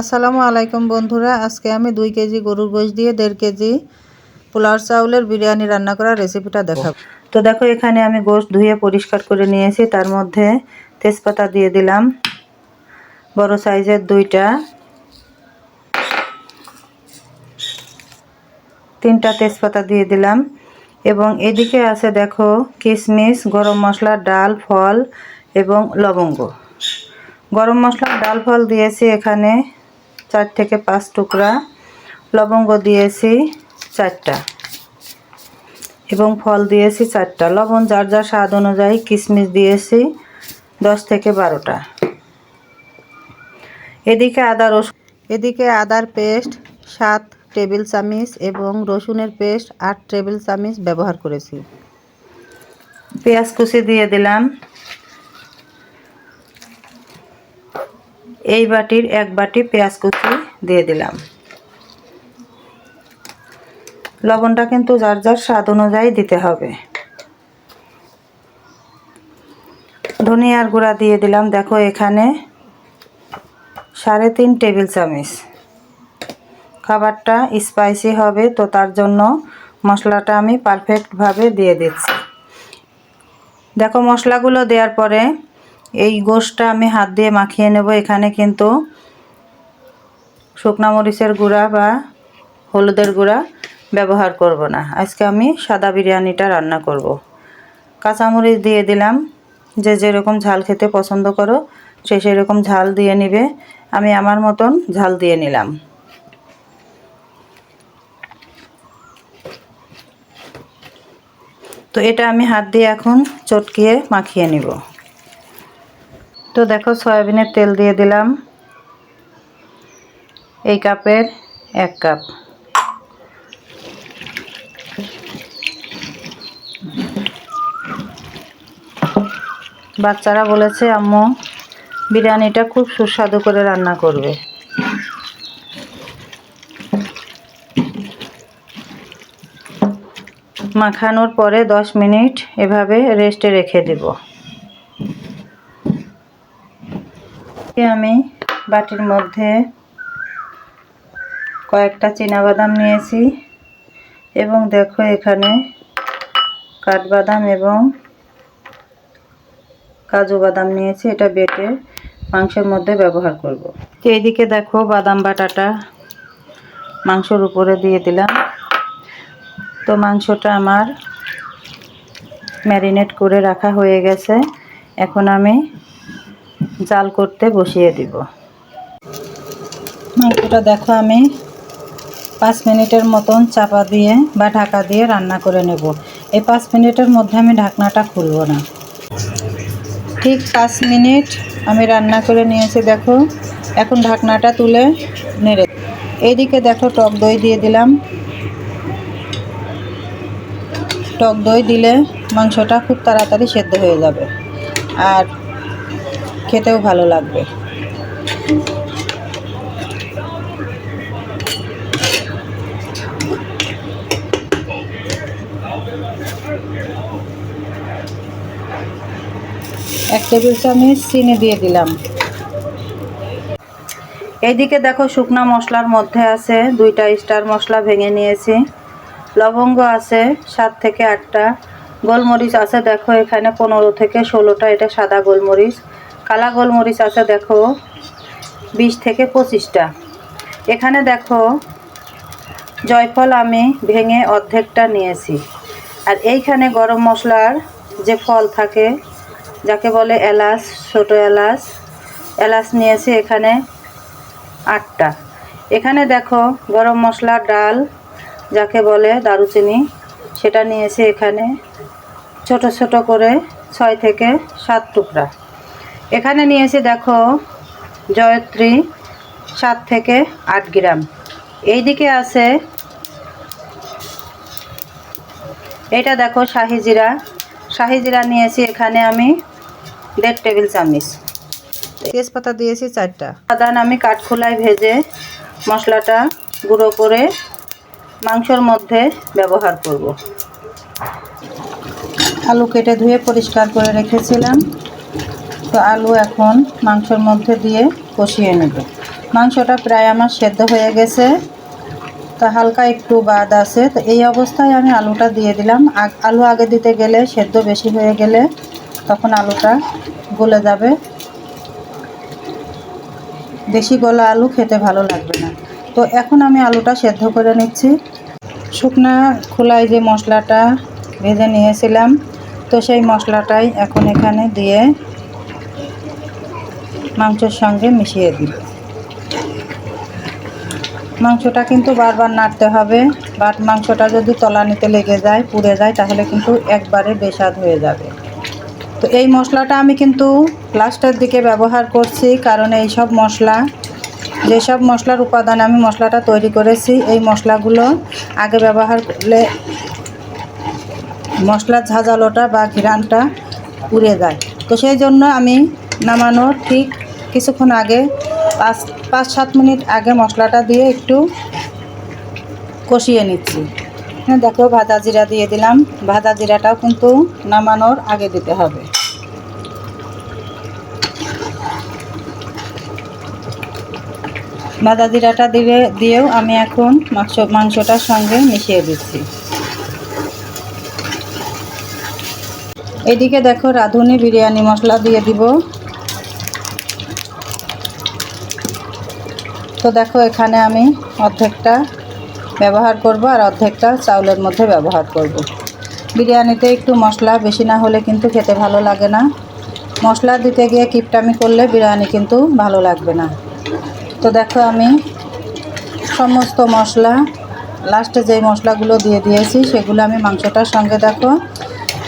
আসসালামু আলাইকুম বন্ধুরা, আজকে আমি দুই কেজি গরুর গোশ দিয়ে দেড় কেজি পোলার চাউলের বিরিয়ানি রান্না করার রেসিপিটা দেখাবো। তো দেখো, এখানে আমি গোশ ধুয়ে পরিষ্কার করে নিয়েছি, তার মধ্যে তেজপাতা দিয়ে দিলাম, বড় সাইজের দুইটা, তিনটা তেজপাতা দিয়ে দিলাম, এবং এদিকে আছে দেখো কিশমিশ গরম মশলা, ডাল, ফল এবং লবঙ্গ। গরম মশলা, ডাল, ফল দিয়েছি এখানে চার থেকে পাঁচ টুকরা লবঙ্গ দিয়েছি চারটা। এবং ফল দিয়েছি চারটা। লবণ যার যার স্বাদ অনুযায়ী কিশমিশ দিয়েছি দশ থেকে বারোটা। এদিকে আদা রসুন, এদিকে আদার পেস্ট সাত টেবিল চামিচ এবং রসুনের পেস্ট আট টেবিল চামিচ ব্যবহার করেছি। পেঁয়াজ কুচি দিয়ে দিলাম। এই বাটির এক বাটি পেঁয়াজ কুচি দিয়ে দিলাম। লবণটা কিন্তু যার যার স্বাদ অনুযায়ী দিতে হবে। ধনিয়ার গুঁড়া দিয়ে দিলাম। দেখো, এখানে সাড়ে তিন টেবিল চামচ। খাবারটা স্পাইসি হবে, তো তার জন্য মশলাটা আমি পারফেক্টভাবে দিয়ে দিচ্ছি। দেখো, মশলাগুলো দেওয়ার পরে এই গোশটা আমি হাত দিয়ে মাখিয়ে নেব। এখানে কিন্তু শুকনা মরিচের গুঁড়া বা হলুদের গুঁড়া ব্যবহার করব না। আজকে আমি সাদা বিরিয়ানিটা রান্না করব। কাঁচামরিচ দিয়ে দিলাম। যে যেরকম ঝাল খেতে পছন্দ করো, সে সেরকম ঝাল দিয়ে নিবে। আমি আমার মতন ঝাল দিয়ে নিলাম। তো এটা আমি হাত দিয়ে এখন চটকিয়ে মাখিয়ে নিব। তো দেখো সয়াবিনের তেল দিয়ে দিলাম। এই কাপের এক কাপ। বাচ্চারা বলেছে, আম্মু, বিরিয়ানিটা খুব সুস্বাদু করে রান্না করবে। মাখানোর পরে দশ মিনিট এভাবে রেস্টে রেখে দেব। আমি বাটির মধ্যে কয়েকটা বাদাম নিয়েছি এবং দেখো এখানে কাঠবাদাম এবং কাজু বাদাম নিয়েছি। এটা বেটে মাংসের মধ্যে ব্যবহার করব। এইদিকে দেখো বাদাম বাটাটা মাংসর উপরে দিয়ে দিলাম। তো মাংসটা আমার ম্যারিনেট করে রাখা হয়ে গেছে। এখন আমি জাল করতে বসিয়ে দিব। মাংসটা দেখো আমি পাঁচ মিনিটের মতন চাপা দিয়ে বা ঢাকা দিয়ে রান্না করে নেব। এই পাঁচ মিনিটের মধ্যে আমি ঢাকনাটা খুলব না। ঠিক পাঁচ মিনিট আমি রান্না করে নিয়েছি দেখো। এখন ঢাকনাটা তুলে নেড়ে এইদিকে দেখো টক দই দিয়ে দিলাম। টক দই দিলে মাংসটা খুব তাড়াতাড়ি সেদ্ধ হয়ে যাবে। আর খেতেও ভালো লাগবে। এক টেবিল চামচ চিনি দিয়ে দিলাম। এইদিকে দেখো শুকনা মশলার মধ্যে আছে দুইটা স্টার মশলা ভেঙে নিয়েছি। লবঙ্গ আছে সাত থেকে আটটা। গোলমরিচ আছে দেখো এখানে পনেরো থেকে ষোলোটা, এটা সাদা গোলমরিচ। কালা গোলমরিচ আছে, দেখো, বিশ থেকে পঁচিশটা। এখানে দেখো, জয়ফল আমি ভেঙে অর্ধেকটা নিয়েছি। আর এইখানে গরম মশলার যে ফল থাকে, যাকে বলে এলাচ, ছোটো এলাচ এলাচ নিয়েছি এখানে আটটা। এখানে দেখো, গরম মশলা ডাল, যাকে বলে দারুচিনি, সেটা নিয়েছি এখানে ছোট ছোট করে ছয় থেকে সাত টুকরা। এখানে নিয়েছি দেখো জয়ত্রী সাত থেকে আট গ্রাম। এই দিকে আছে এটা দেখো শাহিজিরা শাহিজিরা নিয়েছি এখানে আমি দেড় টেবিল চামচ। তেজপাতা দিয়েছি চারটা। বাদান আমি কাঠখোলায় ভেজে মশলাটা গুঁড়ো করে মাংসর মধ্যে ব্যবহার করব। আলু কেটে ধুয়ে পরিষ্কার করে রেখেছিলাম। তো আলু এখন মাংসর মধ্যে দিয়ে কষিয়ে নেব। মাংসটা প্রায় আমার সেদ্ধ হয়ে গেছে। তো হালকা একটু বাদ আছে। তো এই অবস্থায় আমি আলুটা দিয়ে দিলাম। আলু আগে দিতে গেলে সেদ্ধ বেশি হয়ে গেলে তখন আলুটা গলে যাবে। বেশি গলা আলু খেতে ভালো লাগবে না। তো এখন আমি আলুটা সেদ্ধ করে নিচ্ছি। শুকনা খোলায় যে মশলাটা ভেজে নিয়েছিলাম, তো সেই মশলাটাই এখন এখানে দিয়ে মাংসের সঙ্গে মিশিয়ে দিই মাংসটা কিন্তু বারবার নাড়তে হবে। বাট মাংসটা যদি তলানিতে লেগে যায়, পুড়ে যায়, তাহলে কিন্তু একবারে বেস্বাদ হয়ে যাবে। তো এই মশলাটা আমি কিন্তু লাস্টের দিকে ব্যবহার করছি, কারণ এই সব মশলা যেসব মশলার উপাদান আমি মশলাটা তৈরি করেছি, এই মশলাগুলো আগে ব্যবহার করলে মশলার ঝাঁঝালোটা বা ঘিরানটা উড়ে যায়। তো সেই জন্য আমি নামানোর ঠিক কিছুক্ষণ আগে, পাঁচ পাঁচ, সাত মিনিট আগে মশলাটা দিয়ে একটু কষিয়ে নিচ্ছি। হ্যাঁ দেখো, ভাজা জিরা দিয়ে দিলাম। ভাজা জিরাটাও কিন্তু নামানোর আগে দিতে হবে। ভাজা জিরাটা দিয়ে দিয়েও আমি এখন মাংস, মাংসটার সঙ্গে মিশিয়ে দিচ্ছি। এদিকে দেখো, রাঁধুনি বিরিয়ানি মশলা দিয়ে দিব। তো দেখো, এখানে আমি অর্ধেকটা ব্যবহার করব আর অর্ধেকটা চাউলের মধ্যে ব্যবহার করব। বিরিয়ানিতে একটু মশলা বেশি না হলে কিন্তু খেতে ভালো লাগে না। মশলা দিতে গিয়ে কিপটামি করলে বিরিয়ানি কিন্তু ভালো লাগবে না। তো দেখো, আমি সমস্ত মশলা লাস্টে যেই মশলাগুলো দিয়ে দিয়েছি, সেগুলো আমি মাংসটার সঙ্গে দেখো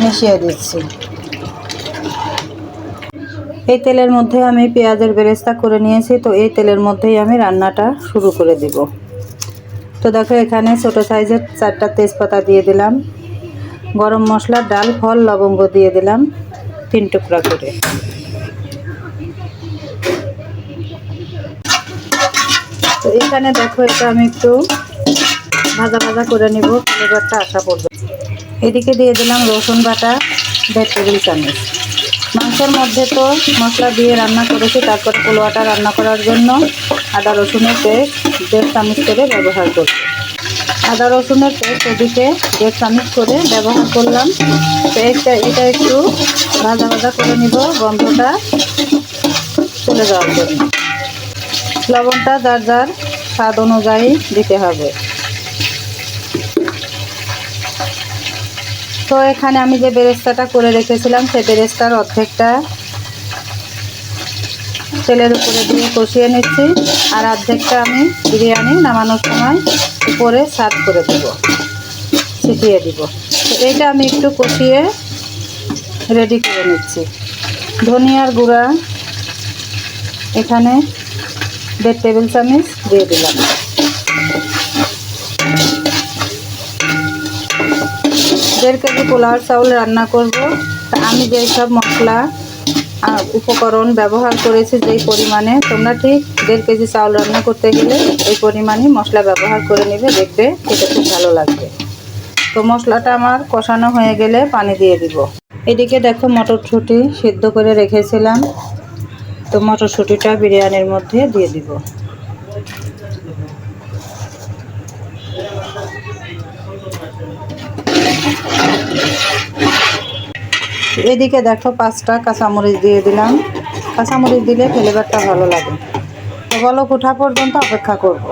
মিশিয়ে দিচ্ছি। এই তেলের মধ্যে আমি পেঁয়াজের বেরেস্তা করে নিয়েছি, তো এই তেলের মধ্যেই আমি রান্নাটা শুরু করে দিব। তো দেখো, এখানে ছোটো সাইজের চারটা তেজপাতা দিয়ে দিলাম। গরম মশলা, ডাল, ফল, লবঙ্গ দিয়ে দিলাম তিন টুকরা করে। তো এখানে দেখো, এটা আমি একটু ভাজা ভাজা করে নিব, ফ্লেভারটা আসা পর্যন্ত। এদিকে দিয়ে দিলাম রসুন বাটা, দেড় টেবিল চামচ। মাংসের মধ্যে তো মশলা দিয়ে রান্না করেছি, তারপর পোলোয়াটা রান্না করার জন্য আদা রসুনের পেস্ট, দেড় চামচ করে ব্যবহার করছি আদা রসুনের পেস্ট এদিকে দেড় চামচ করে ব্যবহার করলাম। পেস্টটা, এটা একটু ভাজা ভাজা করে নিব, গন্ধটা চলে যাওয়ার জন্য। লবণটা যার যার স্বাদ অনুযায়ী দিতে হবে। তো এখানে আমি যে বেরেস্তাটা করে রেখেছিলাম, সেই বেরেস্তার অর্ধেকটা তেলের উপরে দিয়ে কষিয়ে নিচ্ছি, আর অর্ধেকটা আমি বিরিয়ানি নামানোর সময় উপরে সার্ভ করে দেব, ছিটিয়ে দিব। তো এইটা আমি একটু কষিয়ে রেডি করে নিচ্ছি। ধনিয়ার গুঁড়া এখানে দেড় টেবিল চামচ দিয়ে দিলাম। দেড় কেজি পোলাওয়ার চাউল রান্না করব, তা আমি যেই সব মশলা উপকরণ ব্যবহার করেছি যেই পরিমাণে, তোমরা ঠিক দেড় কেজি চাউল রান্না করতে গেলে এই পরিমাণই মশলা ব্যবহার করে নেবে, দেখবে খেতে খুব ভালো লাগবে। তো মশলাটা আমার কষানো হয়ে গেলে পানি দিয়ে দিব। এদিকে দেখো মটরশুঁটি সিদ্ধ করে রেখেছিলাম। তো মটরশুঁটিটা বিরিয়ানির মধ্যে দিয়ে দিব। এদিকে দেখো পাঁচটা কাঁচামরিচ দিয়ে দিলাম। কাঁচামরিচ দিলে ফ্লেভারটা ভালো লাগে। তো বলক ওঠা পর্যন্ত অপেক্ষা করব।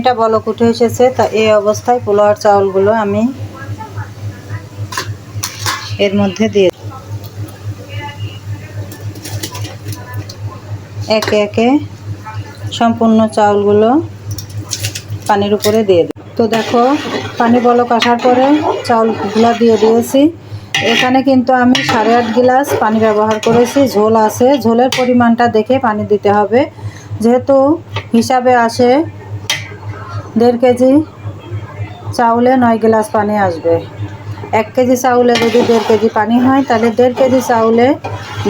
এটা বলক উঠে এসেছে, তা এই অবস্থায় পোলোয়ার চাউলগুলো আমি এর মধ্যে দিয়ে একে একে সম্পূর্ণ চাউলগুলো পানির উপরে দিয়ে দিই তো দেখো, পানি বলক আসার পরে চাউলগুলো দিয়ে দিয়েছি। এখানে কিন্তু আমি সাড়ে আট গ্লাস পানি ব্যবহার করেছি। ঝোল আছে। ঝোলের পরিমাণটা দেখে পানি দিতে হবে। যেহেতু হিসাবে আসে দেড় কেজি চাউলে নয় গ্লাস পানি আসবে। এক কেজি চাউলে যদি দেড় কেজি পানি হয়, তাহলে দেড় কেজি চাউলে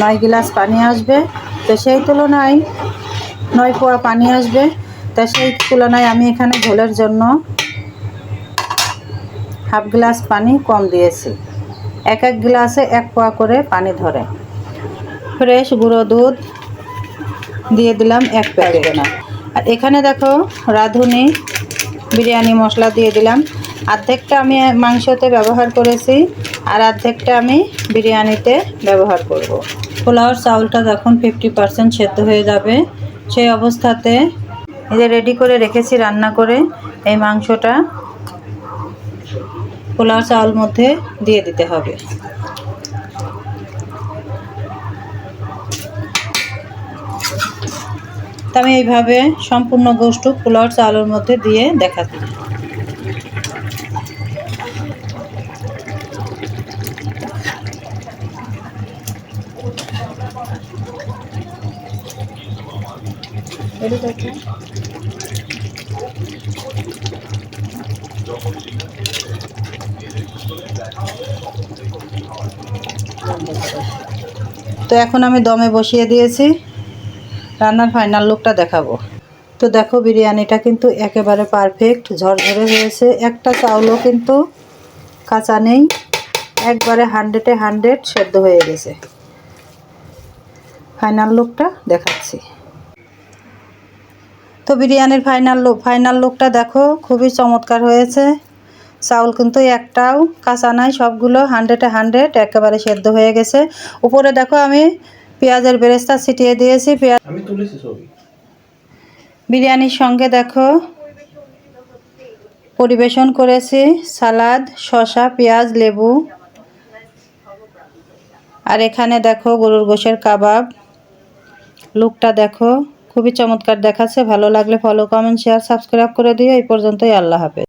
নয় গ্লাস পানি আসবে। তো সেই তুলনায় নয় পোয়া পানি আসবে। তা সেই তুলনায় আমি এখানে ঝোলের জন্য হাফ গ্লাস পানি কম দিয়েছি। এক এক গ্লাসে এক পোয়া করে পানি ধরে। ফ্রেশ গুঁড়ো দুধ দিয়ে দিলাম এক প্যাকেট। না আর এখানে দেখো রাঁধুনি বিরিয়ানি মশলা দিয়ে দিলাম। অর্ধেকটা আমি মাংসতে ব্যবহার করেছি আর অর্ধেকটা আমি বিরিয়ানিতে ব্যবহার করব। পোলাওর চাউলটা যখন ফিফটি পারসেন্ট সেদ্ধ হয়ে যাবে, সেই অবস্থাতে এই রেডি করে রেখেছি রান্না করে, এই মাংসটা পোলাও চাউল মধ্যে দিয়ে দিতে হবে। তো আমি এইভাবে সম্পূর্ণ গোষ্ঠ পোলাওর চাউলের মধ্যে দিয়ে দেখাচ্ছি। তো এখন আমি দমে বসিয়ে দিয়েছি। রান্নার ফাইনাল লুকটা দেখাবো। তো দেখো, বিরিয়ানিটা কিন্তু একেবারে পারফেক্ট ঝরঝরে হয়েছে। একটা চাউলও কিন্তু কাঁচা নেই। একবারে হান্ড্রেডে হান্ড্রেড সেদ্ধ হয়ে গেছে। ফাইনাল লুকটা দেখাচ্ছি। তো বিরিয়ানির ফাইনাল লুক ফাইনাল লুকটা দেখো, খুবই চমৎকার হয়েছে। চাউল কিন্তু একটাও কাঁচা নাই সবগুলো হান্ড্রেডে হান্ড্রেড একেবারে সেদ্ধ হয়ে গেছে। উপরে দেখো আমি পেঁয়াজের বেরেস্তা ছিটিয়ে দিয়েছি পেঁয়াজ বিরিয়ানির সঙ্গে দেখো পরিবেশন করেছি সালাদ শসা পেঁয়াজ লেবু। আর এখানে দেখো গরুর গোশের কাবাব। লুকটা দেখো খুবই চমৎকার দেখাচ্ছে ভালো লাগলে ফলো কমেন্ট শেয়ার সাবস্ক্রাইব করে দিও। এই পর্যন্তই আল্লাহ হাফেজ।